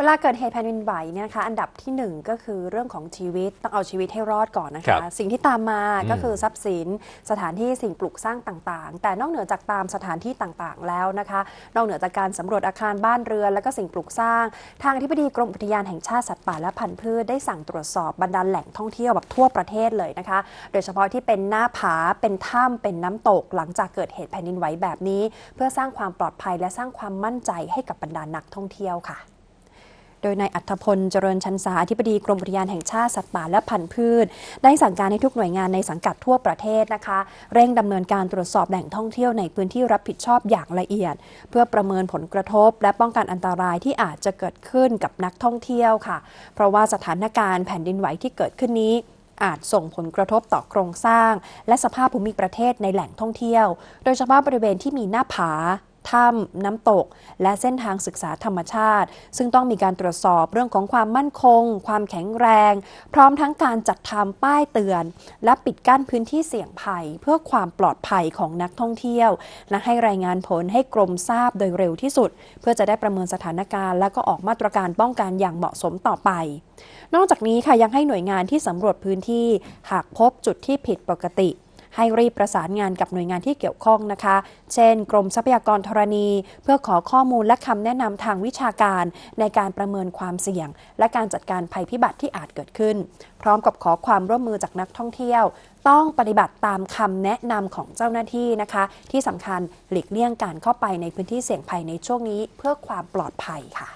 เวลาเกิดเหตุแผ่นดินไหวเนี่ยนะคะอันดับที่หนึ่งก็คือเรื่องของชีวิตต้องเอาชีวิตให้รอดก่อนนะครัคะ บสิ่งที่ตามมาอืมก็คือทรัพย์สินสถานที่สิ่งปลูกสร้างต่างๆ แต่นอกเหนือจากตามสถานที่ต่างๆแล้วนะคะ นอกเหนือจากการสำรวจอาคารบ้านเรือนและก็สิ่งปลูกสร้าง ทางอธิบดีกรมอุทยานแห่งชาติสัตว์ป่าและพันธุ์พืชได้สั่งตรวจสอบบรรดาแหล่งท่องเที่ยวแบบทั่วประเทศเลยนะคะ โดยเฉพาะที่เป็นหน้าผาเป็นถ้ำเป็นน้ำตก หลังจากเกิดเหตุแผ่นดินไหวแบบนี้ เพื่อสร้างความปลอดภัยและสร้างความมั่นใจให้กับบรรดานักท่องเที่ยวค่ะ โดยนายอัธพลเจริญชันสาอธิบดีกรมอุทยานแห่งชาติสัตว์ป่าและพันธุ์พืช ได้สั่งการให้ทุกหน่วยงานในสังกัดทั่วประเทศนะคะ เร่งดำเนินการตรวจสอบแหล่งท่องเที่ยวในพื้นที่รับผิดชอบอย่างละเอียด เพื่อประเมินผลกระทบ และป้องกันอันตรายที่อาจจะเกิดขึ้นกับนักท่องเที่ยวค่ะ เพราะว่าสถานการณ์แผ่นดินไหวที่เกิดขึ้นนี้อาจส่งผลกระทบต่อโครงสร้าง และสภาพภูมิประเทศในแหล่งท่องเที่ยว โดยเฉพาะบริเวณที่มีหน้าผา ถ้ำน้ำตก และเส้นทางศึกษาธรรมชาติ ซึ่งต้องมีการตรวจสอบเรื่องของความมั่นคง ความแข็งแรง พร้อมทั้งการจัดทำป้ายเตือน และปิดกั้นพื้นที่เสี่ยงภัย เพื่อความปลอดภัยของนักท่องเที่ยว และให้รายงานผลให้กรมทราบโดยเร็วที่สุด เพื่อจะได้ประเมินสถานการณ์ และก็ออกมาตรการป้องกันอย่างเหมาะสมต่อไป นอกจากนี้ค่ะยังให้หน่วยงานที่สำรวจพื้นที่ หากพบจุดที่ผิดปกติ ให้รีบประสานงานกับหน่วยงานที่เกี่ยวข้องนะคะ เช่น กรมทรัพยากรธรณี เพื่อขอข้อมูลและคำแนะนำทางวิชาการ ในการประเมินความเสี่ยง และการจัดการภัยพิบัติที่อาจเกิดขึ้น พร้อมกับขอความร่วมมือจากนักท่องเที่ยว ต้องปฏิบัติตามคำแนะนำของเจ้าหน้าที่นะคะ ที่สำคัญหลีกเลี่ยงการเข้าไปในพื้นที่เสี่ยงภัยในช่วงนี้เพื่อความปลอดภัยค่ะ